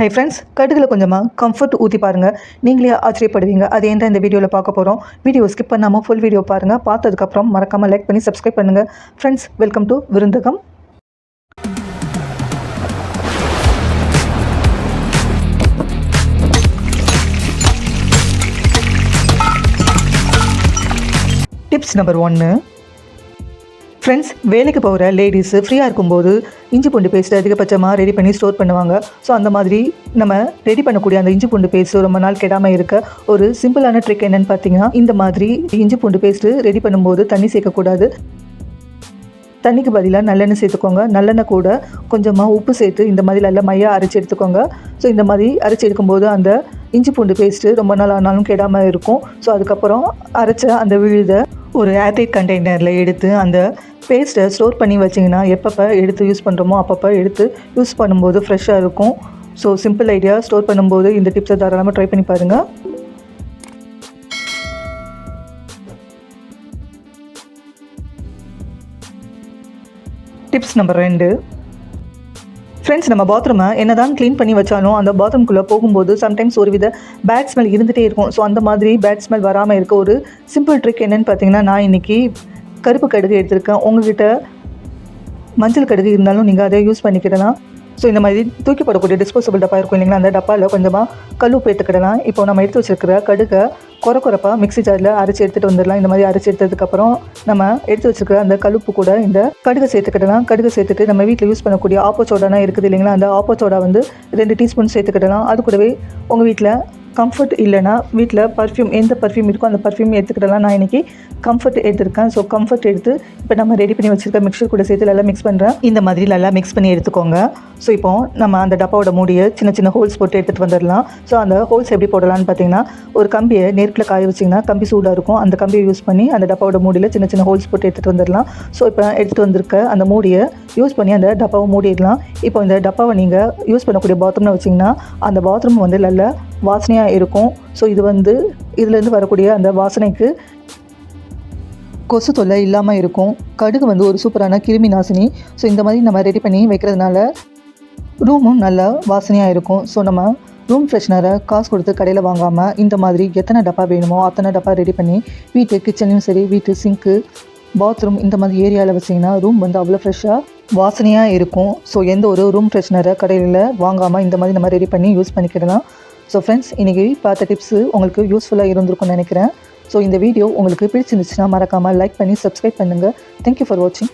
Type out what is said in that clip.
Hi friends கடுகில் கொஞ்சமாக comfort ஊற்றி பாருங்கள் நீங்களே ஆச்சரியப்படுவீங்க. அது ஏன் இந்த வீடியோவில் பார்க்க போகிறோம் வீடியோ ஸ்கிப் பண்ணாமல் ஃபுல் வீடியோ பாருங்கள் பார்த்ததுக்கப்புறம் மறக்காமல் லைக் பண்ணி சப்ஸ்கிரைப் பண்ணுங்கள் friends welcome to Virunthagam. Tips number ஒன்று ஃப்ரெண்ட்ஸ் வேலைக்கு போகிற லேடிஸு ஃப்ரீயாக இருக்கும்போது இஞ்சி பூண்டு பேஸ்ட் அதிகபட்சமாக ரெடி பண்ணி ஸ்டோர் பண்ணுவாங்க. ஸோ அந்த மாதிரி நம்ம ரெடி பண்ணக்கூடிய அந்த இஞ்சி பூண்டு பேஸ்ட்டு ரொம்ப நாள் கெடாமல் இருக்க ஒரு சிம்பிளான ட்ரிக் என்னென்னு பார்த்தீங்கன்னா இந்த மாதிரி இஞ்சி பூண்டு பேஸ்ட்டு ரெடி பண்ணும்போது தண்ணி சேர்க்கக்கூடாது தண்ணிக்கு பதிலாக நல்லெண்ணெய் சேர்த்துக்கோங்க. நல்லெண்ணெய் கூட கொஞ்சமாக உப்பு சேர்த்து இந்த மாதிரி நல்லா மையாக அரைச்சி எடுத்துக்கோங்க. ஸோ இந்த மாதிரி அரைச்சி எடுக்கும்போது அந்த இஞ்சி பூண்டு பேஸ்ட்டு ரொம்ப நாள் ஆனாலும் கெடாமல் இருக்கும். ஸோ அதுக்கப்புறம் அரைச்ச அந்த விழுதை ஒரு ஏர்டைட் கண்டெய்னரில் எடுத்து அந்த பேஸ்ட்டை ஸ்டோர் பண்ணி வச்சிங்கன்னா எப்பப்போ எடுத்து யூஸ் பண்ணுறோமோ அப்பப்போ எடுத்து யூஸ் பண்ணும்போது ஃப்ரெஷ்ஷாக இருக்கும். ஸோ சிம்பிள் ஐடியா ஸ்டோர் பண்ணும்போது இந்த டிப்ஸை தாராளமாக ட்ரை பண்ணி பாருங்கள் டிப்ஸ் நம்பர் ரெண்டு. ஃப்ரெண்ட்ஸ் நம்ம பாத்ரூமை என்ன தான் க்ளீன் பண்ணி வச்சாலும் அந்த பாத்ரூம்குள்ளே போகும்போது சம்டைம்ஸ் ஒரு வித பேட் ஸ்மெல் இருந்துகிட்டே இருக்கும். ஸோ அந்த மாதிரி பேட் ஸ்மெல் வராமல் இருக்க ஒரு சிம்பிள் ட்ரிக் என்னென்னு பார்த்தீங்கன்னா நான் இன்றைக்கி கருப்பு கடுகு எடுத்திருக்கேன். உங்ககிட்ட மஞ்சள் கடுகு இருந்தாலும் நீங்கள் அதை யூஸ் பண்ணிக்கிடலாம். ஸோ இந்த மாதிரி தூக்கி போடக்கூடிய டிஸ்போசபிள் டப்பா இருக்கும் இல்லைங்களா? அந்த டப்பாவில் கொஞ்சமாக கழுவு எடுத்துக்கிடலாம். இப்போ நம்ம எடுத்து வச்சிருக்கிற கடுகை குறை குறைப்பாக மிக்ஸி ஜாரில் அரைச்சி எடுத்துகிட்டு வந்துடலாம். இந்த மாதிரி அரைச்சி எடுத்ததுக்கப்புறம் நம்ம எடுத்து வச்சிருக்கிற அந்த கழுப்பு கூட இந்த கடுகு சேர்த்துக்கிடலாம். கடுகு சேர்த்துட்டு நம்ம வீட்டில் யூஸ் பண்ணக்கூடிய ஆப்போ சோடானா இருக்குது இல்லைங்களா? அந்த ஆப்போ சோடா வந்து ரெண்டு டீஸ்பூன் சேர்த்துக்கிடலாம். அது கூடவே உங்கள் வீட்டில் கம்ஃபர்ட் இல்லைன்னா வீட்டில் பர்ஃப்யூம் எந்த பர்ஃப்யூம் இருக்கோ அந்த பர்ஃப்யூம் எடுத்துக்கிட்டலாம் நான் இன்றைக்கி கம்ஃபர்ட் எடுத்திருக்கேன். ஸோ கம்ஃபர்ட் எடுத்து இப்போ நம்ம ரெடி பண்ணி வச்சுருக்க மிக்சர் கூட சேர்த்து நல்லா மிக்ஸ் பண்ணுறேன் இந்த மாதிரி நல்லா மிக்ஸ் பண்ணி எடுத்துக்கோங்க. ஸோ இப்போ நம்ம அந்த டப்பாவோட மூடியை சின்ன சின்ன ஹோல்ஸ் போட்டு எடுத்துகிட்டு வந்துடலாம். ஸோ அந்த ஹோல்ஸ் எப்படி போடலாம்னு பார்த்தீங்கன்னா ஒரு கம்பியை நெருப்பில் காய வச்சிங்கன்னா கம்பி சூடாக இருக்கும். அந்த கம்பியை யூஸ் பண்ணி அந்த டப்பாவோட மூடியில் சின்ன சின்ன ஹோல்ஸ் போட்டு எடுத்துகிட்டு வந்துடலாம். ஸோ இப்போ எடுத்துகிட்டு வந்திருக்க அந்த மூடியை யூஸ் பண்ணி அந்த டப்பாவை மூடிடலாம். இப்போ இந்த டப்பாவை நீங்கள் யூஸ் பண்ணக்கூடிய பாத்ரூம்னு வச்சிங்கன்னா அந்த பாத்ரூம் வந்து நல்ல வாசனையாக இருக்கும். ஸோ இது வந்து இதுலேருந்து வரக்கூடிய அந்த வாசனைக்கு கொசு தொல்லை இல்லாமல் இருக்கும். கடுகு வந்து ஒரு சூப்பரான கிருமி நாசினி. ஸோ இந்த மாதிரி நம்ம ரெடி பண்ணி வைக்கிறதுனால ரூமும் நல்லா வாசனையாக இருக்கும். ஸோ நம்ம ரூம் ஃப்ரெஷ்னரை காசு கொடுத்து கடையில் வாங்காமல் இந்த மாதிரி எத்தனை டப்பா வேணுமோ அத்தனை டப்பா ரெடி பண்ணி வீட்டு கிச்சன்லேயும் சரி வீட்டு சிங்க்கு பாத்ரூம் இந்த மாதிரி ஏரியாவில் வச்சிங்கன்னா ரூம் வந்து அவ்வளோ ஃப்ரெஷ்ஷாக வாசனையாக இருக்கும். ஸோ எந்த ஒரு ரூம் ஃப்ரெஷ்னரை கடையில் வாங்காமல் இந்த மாதிரி நம்ம ரெடி பண்ணி யூஸ் பண்ணிக்கிடலாம். ஸோ ஃப்ரெண்ட்ஸ் இன்றைக்கி பார்த்த டிப்ஸு உங்களுக்கு யூஸ்ஃபுல்லாக இருந்திருக்கும்னு நினைக்கிறேன். ஸோ இந்த வீடியோ உங்களுக்கு பிடிச்சிருந்துச்சுன்னா மறக்காமல் லைக் பண்ணி சப்ஸ்கிரைப் பண்ணுங்கள் தேங்க்யூ ஃபார் வாட்சிங்